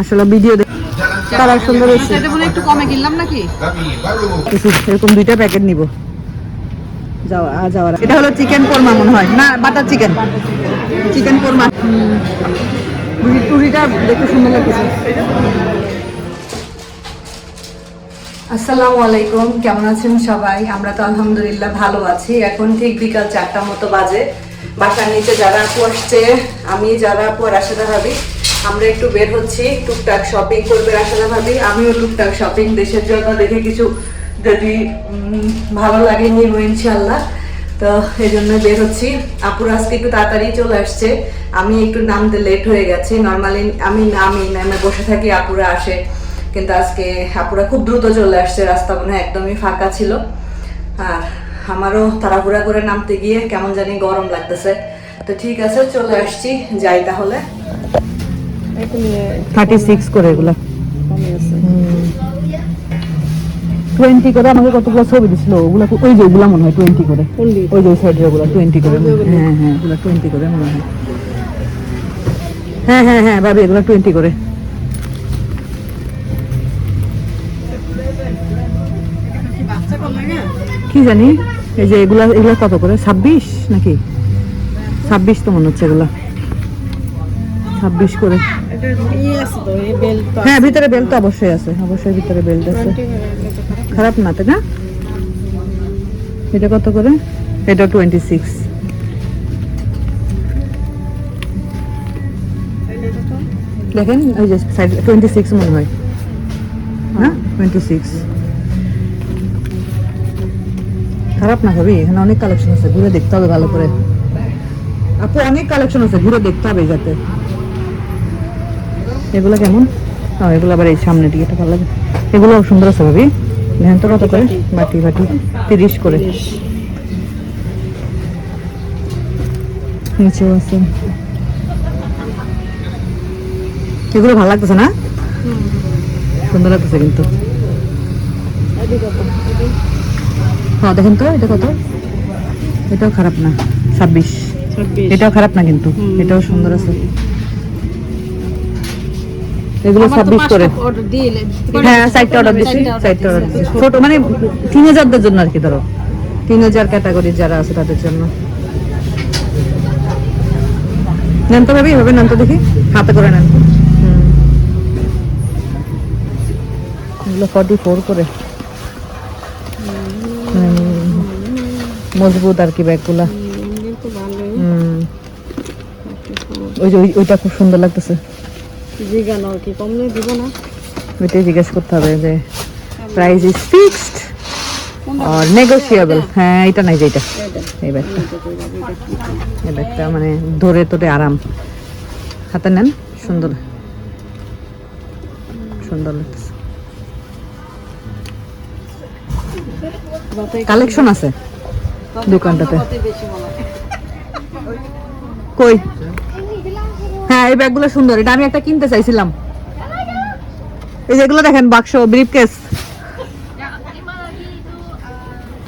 আসলে video colour সুন্দর হয়েছে। একটু কমে কিনলাম নাকি? এরকম দুইটা প্যাকেট নিব। যাওয়া যাওয়ার এটা হলো চিকেন কোরমা মনে হয়। না বাটার চিকেন চিকেন কোরমা টুরিটা দেখতে সুন্দর লাগতেছে। আসসালামু আলাইকুম, কেমন আছেন সবাই? আমরা তো আলহামদুলিল্লাহ ভালো আছি। এখন ঠিক বিকাল চারটা মতো বাজে। বাসার নিচে যারা আপু আসছে, আমি যারা আপু আর রাশেদা ভাবি, আমরা একটু বের হচ্ছি। টুকটাক শপিং করবে রাশেদা ভাবি, আমিও টুকটাক শপিং দেশের জন্য দেখে কিছু যদি ভালো লাগে নিব ইনশাল্লাহ তো এই জন্য বের হচ্ছি। আপুর আজকে একটু তাড়াতাড়ি চলে আসছে। আমি একটু নামতে লেট হয়ে গেছি। নর্মালি আমি নামি, নামে বসে থাকি, আপুরা আসে। কিন্তু আজকে আপুরা খুব দ্রুত চলে আসছে রাস্তা মনে একদমই ফাঁকা ছিল। আর আমারও তাড়াহুড়া করে নামতে গিয়ে কেমন জানি গরম লাগতেছে। তো ঠিক আছে চলে আসছি যাই তাহলে। থার্টি সিক্স করে এগুলো। টোয়েন্টি করে আমাকে কতগুলো ছবি দিছিল? ওগুলো ওই যে ওগুলো মনে হয় টোয়েন্টি করে। ওই যে সাইডের ওগুলো টোয়েন্টি করে। হ্যাঁ হ্যাঁ ওগুলো টোয়েন্টি করে মনে হয়। হ্যাঁ হ্যাঁ হ্যাঁ ভাবি এগুলো টোয়েন্টি করে। কি জানি? এই যে এগুলা এগুলা কত করে? ছাব্বিশ নাকি? ছাব্বিশ তো মনে হচ্ছে এগুলা। ছাব্বিশ করে। হ্যাঁ ভিতরে বেল্ট তো অবশ্যই আছে। অবশ্যই ভিতরে বেল্ট আছে। খারাপ না, তাই না? এটা কত করে? এটা টোয়েন্টি সিক্স দেখেন ওই যে সাইড টোয়েন্টি সিক্স মনে হয়। হ্যাঁ টোয়েন্টি সিক্স খারাপ না ভাবি এখানে অনেক কালেকশন আছে ঘুরে দেখতে হবে ভালো করে। আপু অনেক কালেকশন আছে ঘুরে দেখতে হবে যাতে। এগুলো কেমন? এগুলো আবার এই সামনে দিকে ভালো লাগে। এগুলো সুন্দর আছে ভাবি। তো কত করে? বাটি বাটি তিরিশ করে। নিচেও আছে। এগুলো ভালো লাগতেছে না? সুন্দর লাগতেছে কিন্তু। হ্যাঁ দেখেন তো এটা কত? এটাও খারাপ না ছাব্বিশ। এটাও খারাপ না কিন্তু এটাও সুন্দর আছে। এগুলো ছাব্বিশ করে। হ্যাঁ সাইডটা অর্ডার দিচ্ছি সাইডটা অর্ডার দিচ্ছি ছোট মানে তিন হাজারদের জন্য আর কি ধরো। তিন হাজার ক্যাটাগরির যারা আছে তাদের জন্য। নেন তো ভাবি এভাবে নেন তো দেখি। হাতে করে নেন। এগুলো ফর্টি ফোর করে। মজবুত আর কি ব্যাগগুলা। ওই যে ওইটা খুব সুন্দর লাগতেছে। ওইটাই জিজ্ঞেস করতে হবে যে প্রাইস ইজ ফিক্সড আর নেগোশিয়েবল হ্যাঁ এটা নাই যে এটা। এই ব্যাগটা। এই ব্যাগটা মানে ধরে তোরে আরাম। হাতে নেন, সুন্দর। সুন্দর লাগতেছে। কালেকশন আছে? দোকানটাতে। কই? হ্যাঁ এই ব্যাগগুলো সুন্দর। এটা আমি একটা কিনতে চাইছিলাম। এই যেগুলো দেখেন বাক্স ব্রিফ কেস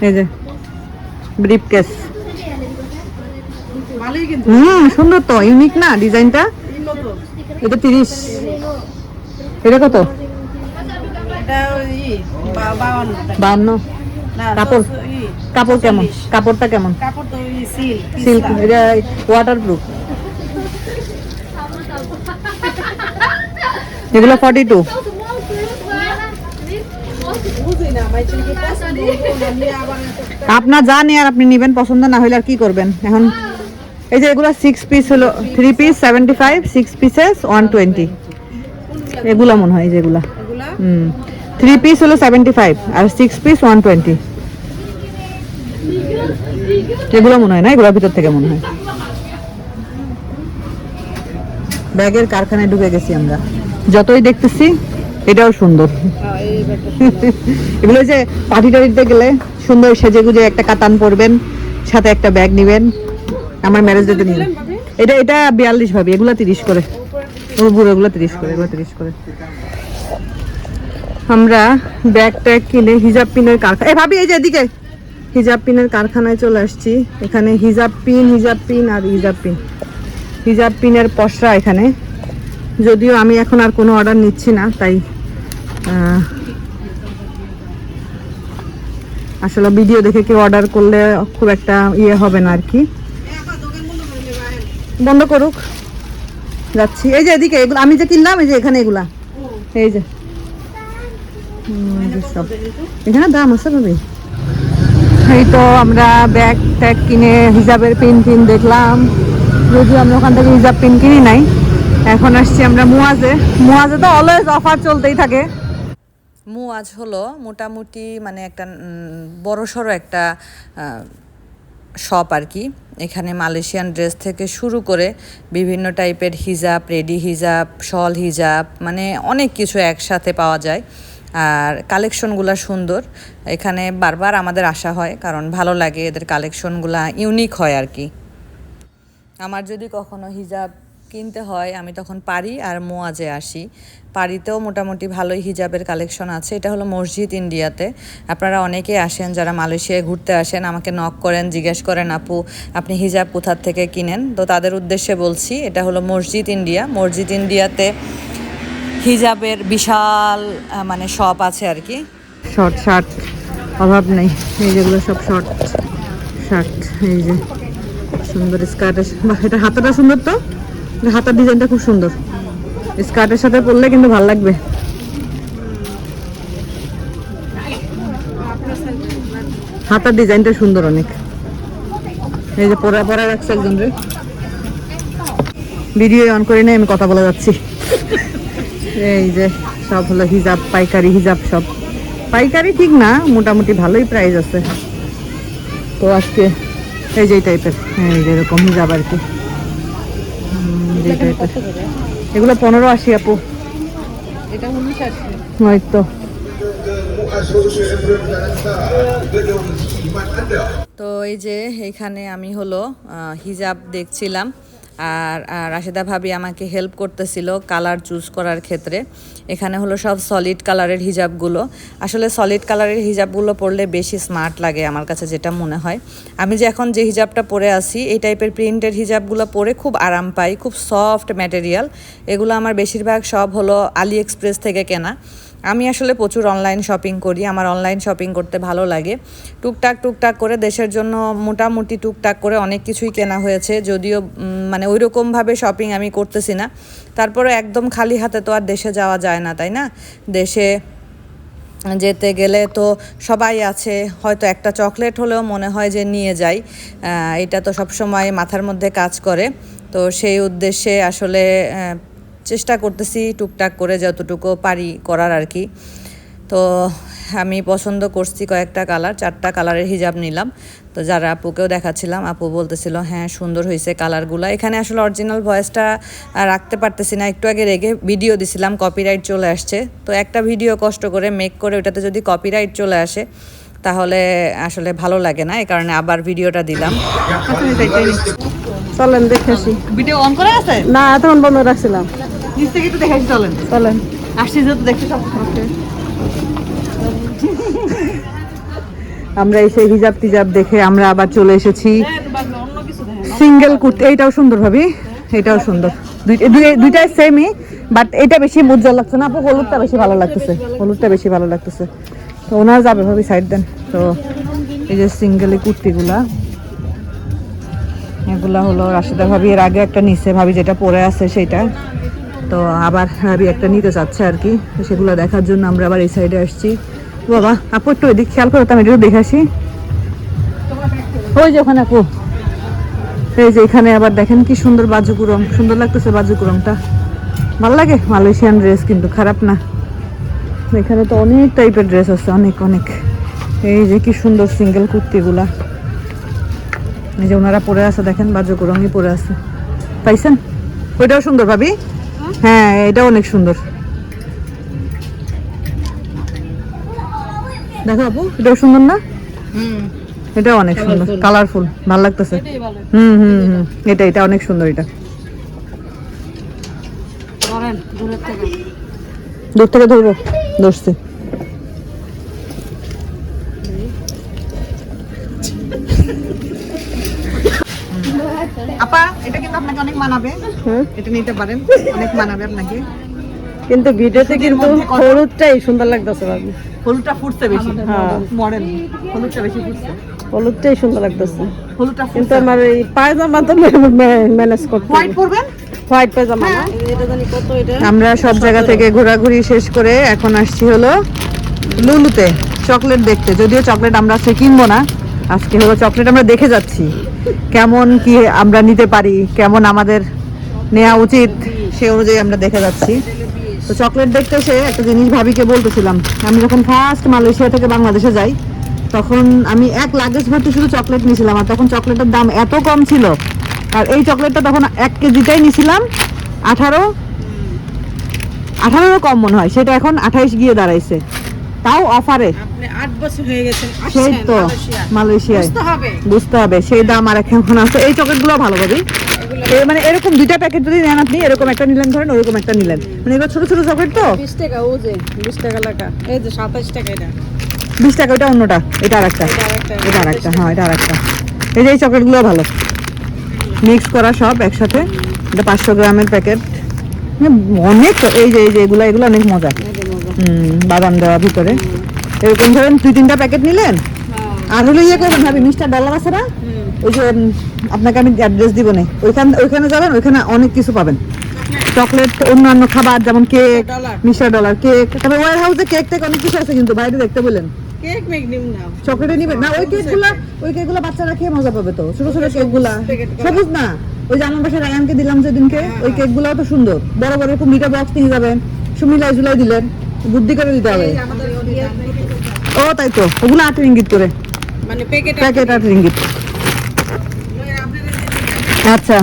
এই যে ব্রিফ কেস হুম সুন্দর তো। ইউনিক না ডিজাইনটা? এটা তিরিশ। এটা কত? বাউন্ন। কাপড়? কাপড় কেমন? কাপড়টা কেমন? কাপড় তো সিল্ক সিল্ক এটা ওয়াটার প্রুফ এগুলো ফর্টি টু বুঝি না ভাই তুমি কি পছন্দ করো না, নিয়ে আবার একটা- আপনার যা নেই আর আপনি নেবেন পছন্দ না হলে আর কি করবেন? এখন এই যে এগুলো সিক্স পিস হলো three piece seventy five six pieces one twenty এগুলো মনে হয় যেগুলা হুম। থ্রি পিস হলো সেভেন্টি ফাইভ আর সিক্স পিস ওয়ান টোয়েন্টি এগুলো মনে হয় না? এগুলোর ভিতর থেকে মনে হয়। ব্যাগের কারখানায় ঢুকে গেছি আমরা। যতই দেখতেছি, এটাও সুন্দর। এগুলো যে পার্টি টাটিতে গেলে সুন্দর সেজে গুজে একটা কাতান পরবেন, সাথে একটা ব্যাগ নিবেন। আমার ম্যারেজ ডেতে নিবেন এটা এটা বিয়াল্লিশ ভাবি, এগুলো তিরিশ করে। উপরে এগুলো তিরিশ করে, এগুলো তিরিশ করে। আমরা ব্যাগ ট্যাগ কিনে হিজাব পিনের কারখানা এ ভাবি, এই যে এদিকে। হিজাব পিনের কারখানায় চলে আসছি। এখানে হিজাব পিন হিজাব পিন আর হিজাব পিন। হিজাব পিনের পসরা এখানে। যদিও আমি এখন আর কোনো অর্ডার নিচ্ছি না, তাই আসলে ভিডিও দেখে কেউ অর্ডার করলে খুব একটা ইয়ে হবে না আর কি। বন্ধ করুক। যাচ্ছি। এই যে এদিকে, এগুলো আমি যে কিনলাম, এই যে এখানে এগুলা। এই যে। এখানে দাম আছে ভাবি এই তো আমরা ব্যাগ ট্যাগ কিনে হিজাবের পিন টিন দেখলাম। যদিও আমরা ওখান থেকে হিজাব পিন কিনি নাই। এখন আসছি আমরা মুয়াজে মুয়াজে তো অলওয়েজ অফার চলতেই থাকে। মুয়াজ হলো মোটামুটি মানে একটা বড় সড়ো একটা শপ আর কি। এখানে মালয়েশিয়ান ড্রেস থেকে শুরু করে বিভিন্ন টাইপের হিজাব রেডি হিজাব শল হিজাব মানে অনেক কিছু একসাথে পাওয়া যায়। আর কালেকশনগুলো সুন্দর। এখানে বারবার আমাদের আসা হয়, কারণ ভালো লাগে এদের কালেকশনগুলো ইউনিক হয় আর কি। আমার যদি কখনো হিজাব কিনতে হয়, আমি তখন পারি আর মোয়াজে আসি। পারিতেও মোটামুটি ভালোই হিজাবের কালেকশন আছে। এটা হলো মসজিদ ইন্ডিয়াতে। আপনারা অনেকে আসেন, যারা মালয়েশিয়ায় ঘুরতে আসেন, আমাকে নক করেন, জিজ্ঞেস করেন, আপু, আপনি হিজাব কোথার থেকে কিনেন? তো তাদের উদ্দেশ্যে বলছি, এটা হলো মসজিদ ইন্ডিয়া। মসজিদ ইন্ডিয়াতে হিজাবের বিশাল মানে শপ আছে আর কি। শর্ট শার্ট অভাব নেই। এই যেগুলো সব শর্ট শার্ট এই যে সুন্দর স্কার্ট এটা হাতাটা সুন্দর তো? হাতার ডিজাইনটা খুব সুন্দর। স্কার্টের সাথে পরলে কিন্তু ভালো লাগবে। হাতার ডিজাইনটা সুন্দর অনেক। এই যে পরা পরা রাখছে একজন রে। ভিডিও অন করে নিয়ে আমি কথা বলে যাচ্ছি। এই যে সব হলো হিজাব পাইকারি হিজাব সব। পাইকারি ঠিক না মোটামুটি ভালোই প্রাইস আছে। তো আজকে এই যে টাইপের হ্যাঁ এই যে এরকম হিজাব আর কি। যে টাইপের এগুলো পনেরো আশি আপু। এটা উনিশ আছে ওই তো তো এই যে এখানে আমি হলো আহ, হিজাব দেখছিলাম। আর রাশেদা ভাবি আমাকে হেল্প করতেছিল কালার চুজ করার ক্ষেত্রে। এখানে হলো সব সলিড কালারের হিজাবগুলো। আসলে সলিড কালারের হিজাবগুলো পরলে বেশি স্মার্ট লাগে আমার কাছে যেটা মনে হয়। আমি যে এখন যে হিজাবটা পরে আছি, এই টাইপের প্রিন্টের হিজাবগুলো পরে খুব আরাম পাই, খুব সফট ম্যাটেরিয়াল এগুলো আমার বেশিরভাগ সব হলো আলি এক্সপ্রেস থেকে কেনা। আমি আসলে প্রচুর অনলাইন শপিং করি, আমার অনলাইন শপিং করতে ভালো লাগে। টুকটাক টুকটাক করে দেশের জন্য মোটামুটি টুকটাক করে অনেক কিছুই কেনা হয়েছে, যদিও মানে ওই রকমভাবে শপিং আমি করতেছি না। তারপরে একদম খালি হাতে তো আর দেশে যাওয়া যায় না, তাই না? দেশে যেতে গেলে তো সবাই আছে, হয়তো একটা চকলেট হলেও মনে হয় যে নিয়ে যাই। এটা তো সবসময় মাথার মধ্যে কাজ করে। তো সেই উদ্দেশ্যে আসলে চেষ্টা করতেছি টুকটাক করে যতটুকু পারি করার আর কি। তো আমি পছন্দ করছি কয়েকটা কালার চারটা কালারের হিজাব নিলাম। তো যারা আপুকেও দেখাচ্ছিলাম আপু বলতেছিল হ্যাঁ সুন্দর হয়েছে কালারগুলো। এখানে আসলে অরিজিনাল ভয়েসটা রাখতে পারতেছি না একটু আগে রেগে ভিডিও দিছিলাম কপিরাইট চলে আসছে। তো একটা ভিডিও কষ্ট করে মেক করে ওটাতে যদি কপিরাইট চলে আসে তাহলে আসলে ভালো লাগে না এই কারণে আবার ভিডিওটা দিলাম। চলেন দেখে আসি। ভিডিও অন করে আছে? না এতক্ষণ বন্ধ রাখছিলাম। নিচ থেকে একটু দেখাচ্ছি চলেন। চলেন। আসছি যেহেতু দেখতে সব আমরা এসে হিজাব টিজাব দেখে আমরা আবার চলে এসেছি। সিঙ্গেল কুর্তি এইটাও সুন্দর ভাবি এটাও সুন্দর। দুই- দুই- দুইটাই সেমই বাট এটা বেশি উজ্জ্বল লাগছে না। আপু হলুদটা বেশি ভালো লাগতেছে। হলুদটা বেশি ভালো লাগতেছে। তো ওনার যাবে ভাবি সাইড দেন তো এই যে সিঙ্গেল কুর্তিগুলা এগুলা হলো রাশিদা ভাবি। এর আগে একটা নিচে ভাবি যেটা পরে আছে সেটা তো আবার ভাবি একটা নিতে চাচ্ছে আর কি। সেগুলো দেখার জন্য আমরা আবার এই সাইডে আসছি। বাবা, আপু একটু ওইদিক খেয়াল করো আমি একটু দেখে আসি। ওই যে ওখানে আপু। এই যে এখানে আবার দেখেন কি সুন্দর বাজুকুরম, সুন্দর লাগতেছে বাজুকুরমটা। ভালো লাগে? মালয়েশিয়ান ড্রেস কিন্তু খারাপ না। এখানে তো অনেক টাইপের ড্রেস আছে, অনেক অনেক। এই যে কি সুন্দর সিঙ্গেল কুর্তিগুলা। এই যে ওনারা পরে আছে, দেখেন বাজক রঙই পরে আছে। পাইছেন? ওইটাও সুন্দর ভাবি? হ্যাঁ এটা অনেক সুন্দর। দেখো আপু এটাও সুন্দর না? এটা অনেক সুন্দর কালারফুল ভালো লাগতেছে। হুম হুম হুম এটা এটা অনেক সুন্দর এটা। দূর থেকে ধরবো ধরছে। মানাবে। এটা নিতে পারেন অনেক মানাবে আপনাকে। কিন্তু ভিডিওতে কিন্তু হলুদটাই সুন্দর লাগতেছে ভাবি। হলুদটা ফুটছে বেশি হ্যাঁ। মডেল হলুদটা বেশি ফুটছে। হলুদটাই সুন্দর লাগতেছে। হলুদটা কিন্তু ফুটছে। আমার এই পায়জামা তো ম্যানেজ করতে হোয়াইট পরবেন? হোয়াইট পায়জামা হ্যাঁ। না এটা জানি কত এটা? আমরা সব জায়গা থেকে ঘোরাঘুরি শেষ করে এখন আসছি হলো লুলুতে। চকলেট দেখতে। যদিও চকলেট আমরা কিনবো না আজকে হলো চকলেট, আমরা দেখে যাচ্ছি। কেমন কি আমরা নিতে পারি, কেমন আমাদের নেওয়া উচিত, সে অনুযায়ী আমরা দেখে যাচ্ছি। তো চকলেট দেখতে এসে একটা জিনিস ভাবিকে বলতেছিলাম, আমি যখন ফার্স্ট মালয়েশিয়া থেকে বাংলাদেশে যাই, তখন আমি এক লাগেজ ভর্তি শুধু চকলেট নিয়েছিলাম, আর তখন চকলেটের দাম এত কম ছিল, আর এই চকলেটটা তখন এক কেজিটাই নিয়েছিলাম, আঠারো, আঠারোরও কম মনে হয়, সেটা এখন আঠাইশ গিয়ে দাঁড়াইছে। তাও অফারে? সেই তো মালয়েশিয়া। মালয়েশিয়ায়। বুঝতে হবে। সেই দাম আর এখন আছে। এই চকলেটগুলো ভালো পাবি এই মানে এরকম দুইটা প্যাকেট যদি নেন আপনি এরকম একটা নিলেন ধরেন ওরকম একটা নিলেন। মানে এগুলো ছোট ছোট চকলেট তো? বিশ টাকা ও যে বিশ টাকা লেখা এই যে সাতাশ টাকা এটা। বিশ টাকা ওটা অন্যটা। এটা আর একটা এটা আরেকটা। আর একটা হ্যাঁ এটা আর একটা এই যে এই চকলেটগুলো ভালো। মিক্স করা সব একসাথে। এটা পাঁচশো গ্রামের প্যাকেট অনেক এই যে এই যে এগুলো এগুলো অনেক মজা। বাদাম দেওয়া ভিতরে। এরকম ধরেন দুই তিনটা প্যাকেট নিলেন আর হলো ইয়ে করবেন ভাবি মিস্টার ডলার আছে না ওই যে আপনাকে আমি অ্যাড্রেস দিব না। ওইখান ওইখানে যাবেন ওইখানে অনেক কিছু পাবেন। চকলেট। অন্যান্য খাবার যেমন কেক। Mister dollar. কেক। তারপরে ওয়ার হাউসে কেক টেক অনেক কিছু আছে কিন্তু বাইরে দেখতে বললেন। কেক মেক নিম না। চকলেটে নিবেন না ওই কেকগুলা ওই কেকগুলা বাচ্চারা খেয়ে মজা পাবে তো। ছোট ছোট কেকগুলা। সবুজ না। ওই যে আমার বাসায় রায়ানকে দিলাম যেদিনকে ওই কেকগুলাও তো সুন্দর। বড় বড় এরকম দুইটা বক্স নিয়ে যাবেন। সুমিলাই জুলাই দিলেন। বুদ্ধি করে দিতে হবে। ও তাই তো। ওগুলো আট রিঙ্গিত করে। মানে প্যাকেট প্যাকেট আট রিঙ্গিত আচ্ছা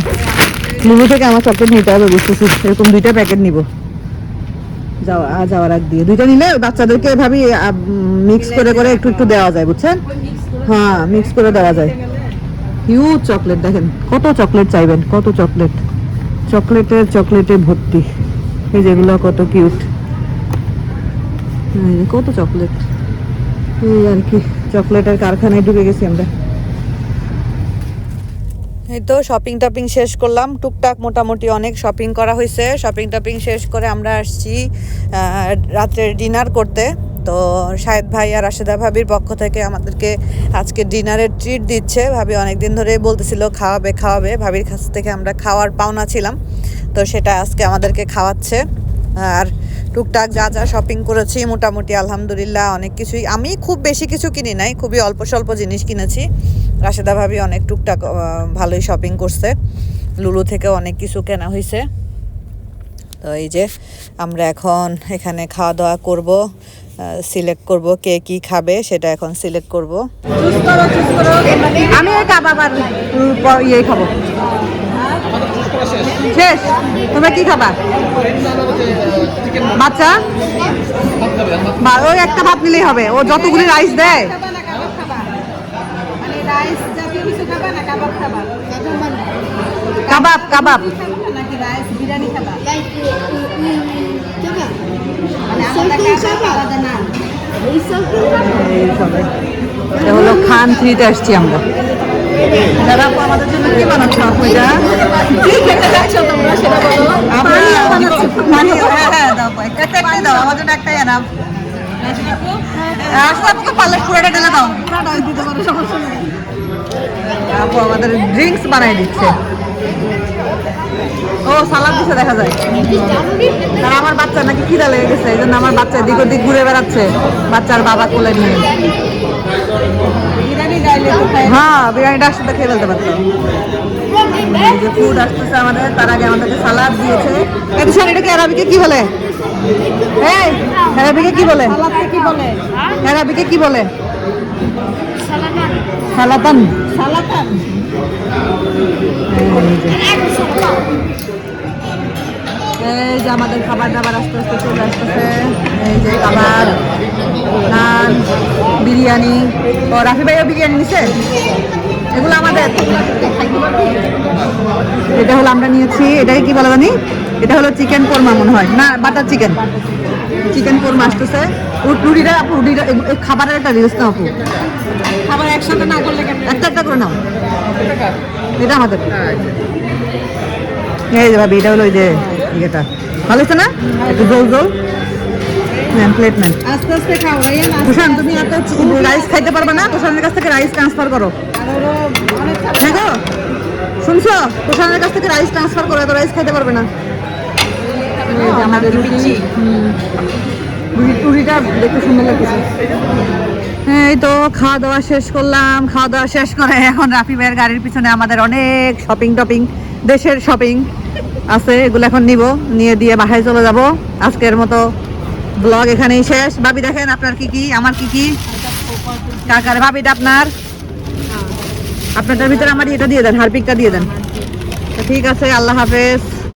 লুলু থেকে আমার চকলেট নিতে হবে বুঝতেছি। এরকম দুইটা প্যাকেট নিব। যাওয়া যাওয়ার আগ দিয়ে। দুইটা নিলে বাচ্চাদেরকে ভাবি মিক্স করে করে একটু একটু দেওয়া যায় বুঝছেন? হ্যাঁ মিক্স করে দেওয়া যায়। হিউজ চকলেট দেখেন কত চকলেট চাইবেন কত চকলেট চকলেটের চকলেটে ভর্তি। এই যেগুলো কত কিউট কত চকলেট এই আর কি চকলেটের কারখানায় ঢুকে গেছি আমরা। এই তো শপিং টপিং শেষ করলাম। টুকটাক মোটামুটি অনেক শপিং করা হয়েছে। শপিং টপিং শেষ করে আমরা আসছি রাত্রের ডিনার করতে। তো শাহেদ ভাই আর রাশেদা ভাবির পক্ষ থেকে আমাদেরকে আজকে ডিনারের ট্রিট দিচ্ছে। ভাবি অনেক দিন ধরে বলতেছিল, খাওয়াবে খাওয়াবে। ভাবির কাছ থেকে আমরা খাওয়ার পাওনা ছিলাম। তো সেটা আজকে আমাদেরকে খাওয়াচ্ছে। আর টুকটাক যা যা শপিং করেছি, মোটামুটি আলহামদুলিল্লাহ অনেক কিছুই। আমি খুব বেশি কিছু কিনি নাই, খুবই অল্প স্বল্প জিনিস কিনেছি। রাশেদা ভাবি অনেক টুকটাক ভালোই শপিং করছে। লুলু থেকে অনেক কিছু কেনা হয়েছে তো এই যে আমরা এখন এখানে খাওয়া দাওয়া করব সিলেক্ট করব কে কি খাবে, সেটা এখন সিলেক্ট করব। আমি ইয়ে খাব। শেষ। তোমরা কি খাবা? বাচ্চা? ওই একটা ভাত নিলেই হবে। ও যতগুলি রাইস দেয়। কাবাব কাবাব। রাইস বিরিয়ানি এই সবাই। এটা হলো খান থ্রিতে আসছি আমরা। আপু আমাদের পানি হ্যাঁ হ্যাঁ ড্রিঙ্কস বানাই দিচ্ছে। ও সালাদ দিচ্ছে দেখা যায়। আর আমার বাচ্চা নাকি খিদা লেগে গেছে এই জন্য আমার বাচ্চা এদিক ওদিক ঘুরে বেড়াচ্ছে। বাচ্চার বাবা কোলে নিয়ে বিরিয়ানি গাইলে তো খাই হ্যাঁ বিরিয়ানিটা একসাথে খেয়ে ফেলতে পারতাম যে ফুড আসতেছে আমাদের তার আগে আমাদেরকে সালাদ দিয়েছে। এই শোন এটাকে অ্যারাবিকে কি বলে? এই অ্যারাবিকে কি বলে? কি বলে? অ্যারাবিকে কি বলে সালাতান সালাতান এই যে আমাদের খাবার দাবার আস্তে আস্তে চলে আসতেছে। এই যে খাবার নান বিরিয়ানি। ও রাফি ভাইও বিরিয়ানি নিছে? এগুলো আমাদের। এটা হলো আমরা নিয়েছি। এটাকে কি বলে জানি? এটা হলো চিকেন কোরমা মনে হয়। না বাটার চিকেন। চিকেন কোরমা আসতেছে। রুটিটা আপু রুটিটা খাবারের একটা রিলস না আপু। খাবার একসাথে না করলে একটা একটা করে নাও। এটা আমাদের। এই যে ভাবি এটা হলো ওই যে ইয়েটা। ভালো হচ্ছে না? একটু জল জল। নেন প্লেট নেন। আস্তে আস্তে খাও রাইয়া তুমি এত রাইস খাইতে পারবে না? তুষানের কাছ থেকে রাইস ট্রান্সফার করো। আর ওরও অনেক খাবার হ্যাঁ গো শুনছো? তুষানের কাছ থেকে রাইস ট্রান্সফার করো এত রাইস খাইতে পারবে না। এই আমাদের রুটি। রুটিটা দেখতে সুন্দর লাগতেছে। হ্যাঁ, এই তো খাওয়া দাওয়া শেষ করলাম। খাওয়া দাওয়া শেষ করে এখন রাফি ভাইয়ের গাড়ির পিছনে আমাদের অনেক শপিং টপিং দেশের শপিং আছে, এগুলো এখন নিব, নিয়ে দিয়ে বাসায় চলে যাব। আজকের মতো ব্লগ এখানেই শেষ। ভাবি, দেখেন আপনার কি কি, আমার কি কি? কাকার ভাবিটা আপনার? আপনাদের ভিতরে আমার এটা দিয়ে দেন, হারপিকটা দিয়ে দেন। ঠিক আছে, আল্লাহ হাফেজ।